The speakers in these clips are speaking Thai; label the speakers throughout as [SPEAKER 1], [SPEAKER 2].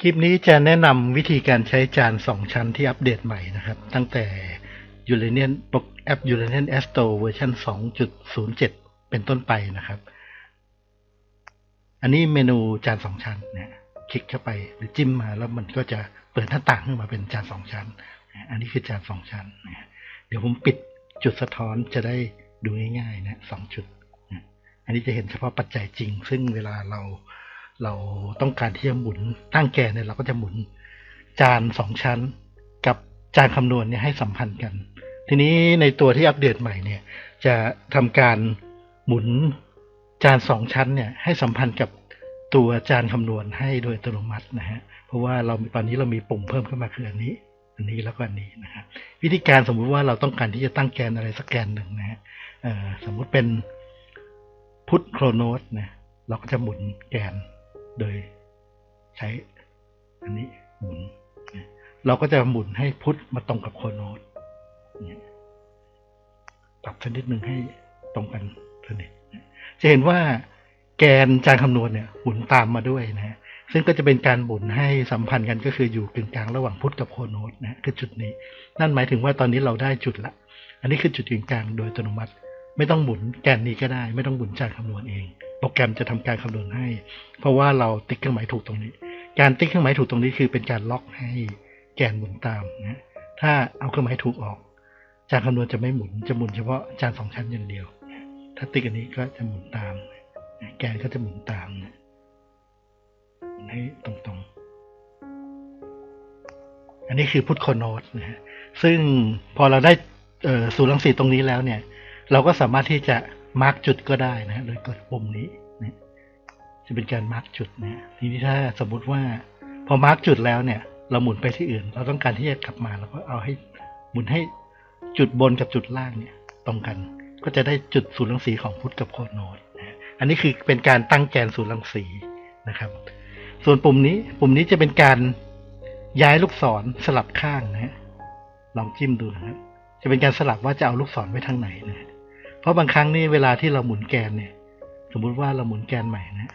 [SPEAKER 1] คลิปนี้จะแนะนำวิธีการใช้จานสองชั้นที่อัปเดตใหม่นะครับ ตั้งแต่ u r a n i a n แอป u r a n i a n Astro เวอร์ชัน2.07 เป็นต้นไปนะครับ อันนี้เมนูจานสองชั้นนะคลิกเข้าไปหรือจิ้มมาแล้วมันก็จะเปิดหน้าต่างขึ้นมาเป็นจานสองชั้น อันนี้คือจานสองชั้นนะเดี๋ยวผมปิดจุดสะท้อนจะได้ดูง่ายๆนะสองจุดนะอันนี้จะเห็นเฉพาะปัจจัยจริง ซึ่งเวลาเรา เราต้องการที่จะหมุนตั้งแกนเนี่ยเราก็จะหมุนจานสองชั้น กับจานคำนวณเนี่ยให้สัมพันธ์กัน ทีนี้ในตัวที่อัปเดตใหม่เนี่ย จะทำการหมุนจานสองชั้นเนี่ยให้สัมพันธ์กับตัวจานคำนวณให้โดยอัตโนมัตินะฮะ เพราะว่าเราตอนนี้เรามีปุ่มเพิ่มขึ้นมาคืออันนี้ อันนี้แล้วก็อันนี้นะครับวิธีการสมมุติว่าเราต้องการที่จะตั้งแกนอะไรสักแกนหนึ่งนะฮะสมมุติเป็นพุทโครโนสนะเราก็จะหมุนแกน โดยใช้อันนี้หมุน เราก็จะหมุนให้พุทธมาตรงกับโคโนสเนี่ยปรับสักนิดหนึ่งให้ตรงกันสนิทนะจะเห็นว่าแกนจานคำนวณเนี่ยหมุนตามมาด้วยนะ ซึ่งก็จะเป็นการหมุนให้สัมพันธ์กันก็คืออยู่กึ่งกลางระหว่างพุทธกับโคโนสนะคือจุดนี้ นั่นหมายถึงว่าตอนนี้เราได้จุดละ อันนี้คือจุดกึ่งกลางโดยอัตโนมัติ ไม่ต้องหมุนแกนนี้ก็ได้ ไม่ต้องหมุนจานคำนวณเอง โปรแกรมจะทำการคำนวณให้ เพราะว่าเราติ๊กเครื่องหมายถูกตรงนี้ การติ๊กเครื่องหมายถูกตรงนี้คือเป็นการล็อกให้แกนหมุนตามนะถ้าเอาเครื่องหมายถูกออก จานคำนวณจะไม่หมุนจะหมุนเฉพาะจานสองชั้นอย่างเดียว ถ้าติ๊กอันนี้ก็จะหมุนตาม แกนก็จะหมุนตามนะให้ตรงๆ อันนี้คือพุทโคโนตนะฮะซึ่งพอเราได้สูตรรังสีตรงนี้แล้วเนี่ย เราก็สามารถที่จะมาร์กจุดก็ได้นะโดยกดปุ่มนี้นะจะเป็นการมาร์กจุดนะทีนี้ถ้าสมมุติว่า พอมาร์กจุดแล้วเนี่ย เราหมุนไปที่อื่น เราต้องการที่จะกลับมาเราก็เอาให้หมุนให้จุดบนกับจุดล่างเนี่ย ตรงกันก็จะได้จุดศูนย์รังสีของพุทธกับโคโนตนะอันนี้คือเป็นการตั้งแกนศูนย์รังสีนะครับ ส่วนปุ่มนี้ปุ่มนี้จะเป็นการย้ายลูกศรสลับข้างนะฮะลองจิ้มดูนะครับ จะเป็นการสลับว่าจะเอาลูกศรไว้ทางไหนนะ เพราะบางครั้งนี่เวลาที่เราหมุนแกนเนี่ย สมมุติว่าเราหมุนแกนใหม่นะ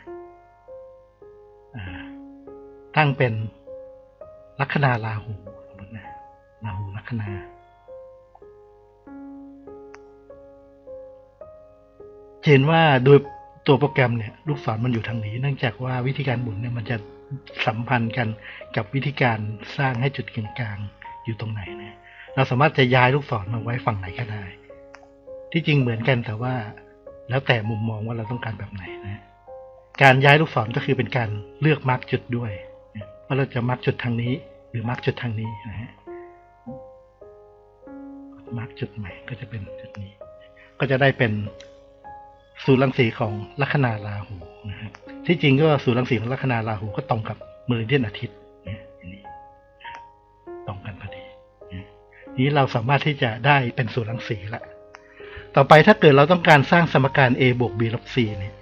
[SPEAKER 1] ตั้งเป็นลัคนาราหูสมมตินะราหูลัคนาเห็นว่าโดยตัวโปรแกรมเนี่ย ลูกศรมันอยู่ทางนี้ เนื่องจากว่าวิธีการหมุนเนี่ยมันจะสัมพันธ์กันกับวิธีการสร้างให้จุดกึ่งกลางอยู่ตรงไหนนะเราสามารถจะย้ายลูกศรมาไว้ฝั่งไหนก็ได้ ที่จริงเหมือนกันแต่ว่า แล้วแต่มุมมองว่าเราต้องการแบบไหนนะ การย้ายลูกศรก็คือเป็นการเลือกมาร์กจุดด้วยว่าเราจะมาร์กจุดทางนี้ หรือมาร์กจุดทางนี้นะฮะมาร์กจุดใหม่ก็จะเป็นจุดนี้ ก็จะได้เป็นสูตรรังสีของลัคนาราหูนะครับที่จริงก็สูตรรังสีของลัคนาราหูก็ตรงกับเมริเดียนอาทิตย์นี่ตรงกันพอดีนะนี้เราสามารถที่จะได้เป็นสูตรรังสีละ ต่อไปถ้าเกิดเราต้องการสร้างสมการ a บวก b ลบ c เนี่ย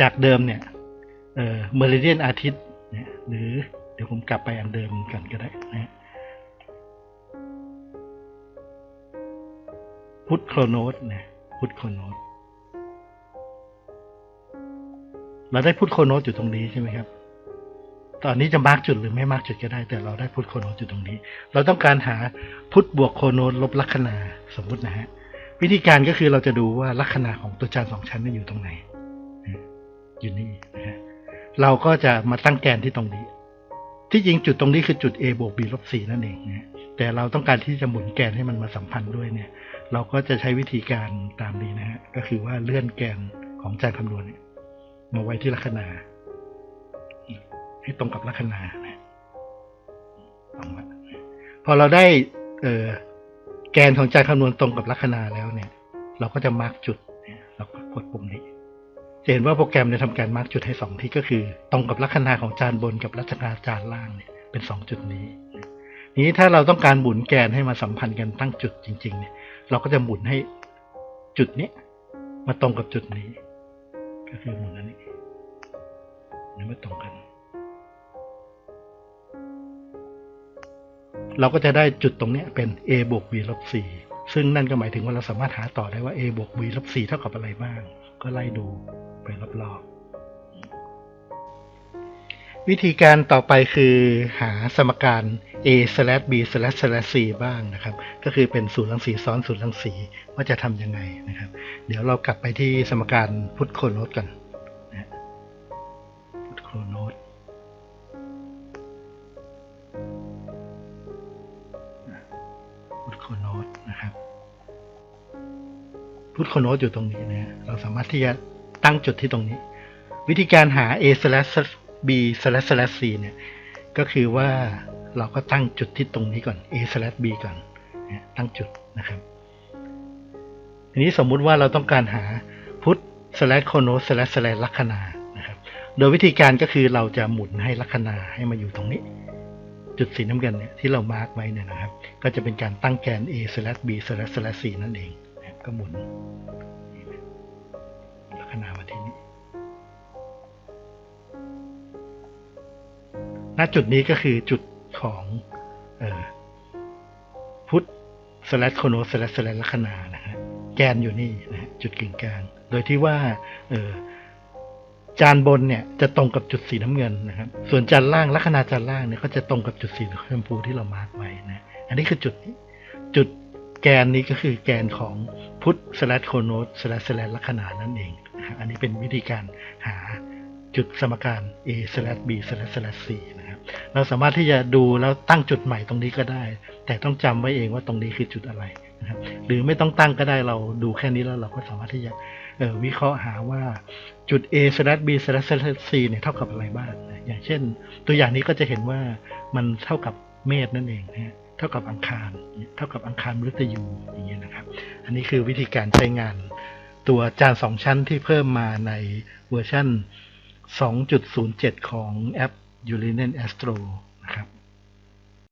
[SPEAKER 1] จากเดิมเนี่ยเอ่อเมริเดียนอาทิตย์เนี่ยหรือเดี๋ยวผมกลับไปอันเดิมกันก็ได้นะพุทโครโนสนะพุทโครโนสเราได้พุทโคโนตอยู่ตรงนี้ใช่ไหมครับ ตอนนี้จะมาร์กจุดหรือไม่มาร์กจุดก็ได้ แต่เราได้พุทโคโนตอยู่ตรงนี้ เราต้องการหาพุทบวกโคโนตลบลัคนาสมมุตินะฮะ วิธีการก็คือเราจะดูว่าลัคนาของตัวจานสองชั้นนี่อยู่ตรงไหน อยู่นี่นะฮะเราก็จะมาตั้งแกนที่ตรงนี้ ที่จริงจุดตรงนี้คือจุด a บวก b ลบ c นั่นเองนะแต่เราต้องการที่จะหมุนแกนให้มันมาสัมพันธ์ด้วยเนี่ย เราก็จะใช้วิธีการตามนี้นะฮะ ก็คือว่าเลื่อนแกนของจานคำนวณเนี่ยมาไว้ที่ลัคนาให้ตรงกับลัคนานะตรงละพอเราได้ เอ่อ แกนของจานคำนวณตรงกับลัคนาแล้วเนี่ย เราก็จะมาร์กจุดเราก็กดปุ่มนี้จะเห็นว่าโปรแกรมเนี่ยทำการมาร์กจุดให้สองที่ก็คือ ตรงกับลัคนาของจานบนกับลัคนาจานล่างเนี่ยเป็นสองจุดนี้นี้ถ้าเราต้องการหมุนแกนให้มาสัมพันธ์กันตั้งจุดจริง ๆ เนี่ย เราก็จะหมุนให้จุดนี้มาตรงกับจุดนี้ ก็คือหมุนอันนี้นี่ม่ตรงกัน เราก็จะได้จุดตรงนี้เป็น a บวก b ลบ c ซึ่งนั่นก็หมายถึงว่าเราสามารถหาต่อได้ว่า a บวก b ลบ c เท่ากับอะไรบ้าง ก็ไล่ดูไปรอบๆ วิธีการต่อไปคือหาสมการ a slash b slash slash c บ้างนะครับ ก็คือเป็นสูตรรังสีซ้อนสูตรรังสีว่าจะทำยังไงนะครับ เดี๋ยวเรากลับไปที่สมการพุทโคโนตกัน พุทโคโนตอยู่ตรงนี้นะฮะเราสามารถที่จะตั้งจุดที่ตรงนี้ วิธีการหา a slash b slash slash c เนี่ยก็คือว่าเราก็ตั้งจุดที่ตรงนี้ก่อน a slash b ก่อนตั้งจุดนะครับทีนี้สมมุติว่าเราต้องการหาพุท slash โคโน slash slash ลัคนานะครับ โดยวิธีการก็คือเราจะหมุนให้ลัคนาให้มาอยู่ตรงนี้ จุดสีน้ำเงินเนี่ยที่เรามาร์กไว้เนี่ยนะครับ ก็จะเป็นการตั้งแกน a slash b slash slash c นั่นเอง ก็หมุนลัคนามาที่นี้ณจุดนี้ก็คือจุดของออพุทธสลัดโคโนสลัดสลัดลัคนานะฮะแกนอยู่นี่นะจุดกึ่งกลาง โดยที่ว่าเออจานบนเนี่ยจะตรงกับจุดสีน้ำเงินนะครับ ส่วนจานล่างลัคนาจานล่างเนี่ยก็จะตรงกับจุดสีชมพูที่เรามาร์กไว้นะ อันนี้คือจุดนี้จุด แกนนี้ก็คือแกนของพุทธสลัดโคโนสลัดสลัดลัคนานั่นเองนะอันนี้เป็นวิธีการหาจุดสมการ a s l a s b slash slash c นะครับ เราสามารถที่จะดูแล้วตั้งจุดใหม่ตรงนี้ก็ได้ แต่ต้องจำไว้เองว่าตรงนี้คือจุดอะไรนะครับ หรือไม่ต้องตั้งก็ได้เราดูแค่นี้แล้วเราก็สามารถที่จะวิเคราะห์หาว่าจุด a s l a s b slash slash c เนี่ยเท่ากับอะไรบ้าง อย่างเช่น ตัวอย่างนี้ก็จะเห็นว่ามันเท่ากับเมษนั่นเองนะฮะ ท่ากับอังคาร เท่ากับอังคารมฤตยูอย่างเงี้ยนะครับ อันนี้คือวิธีการใช้งานตัวจานสองชั้นที่เพิ่มมาในเวอร์ชัน2.07 ของแอป u r a n e n Astro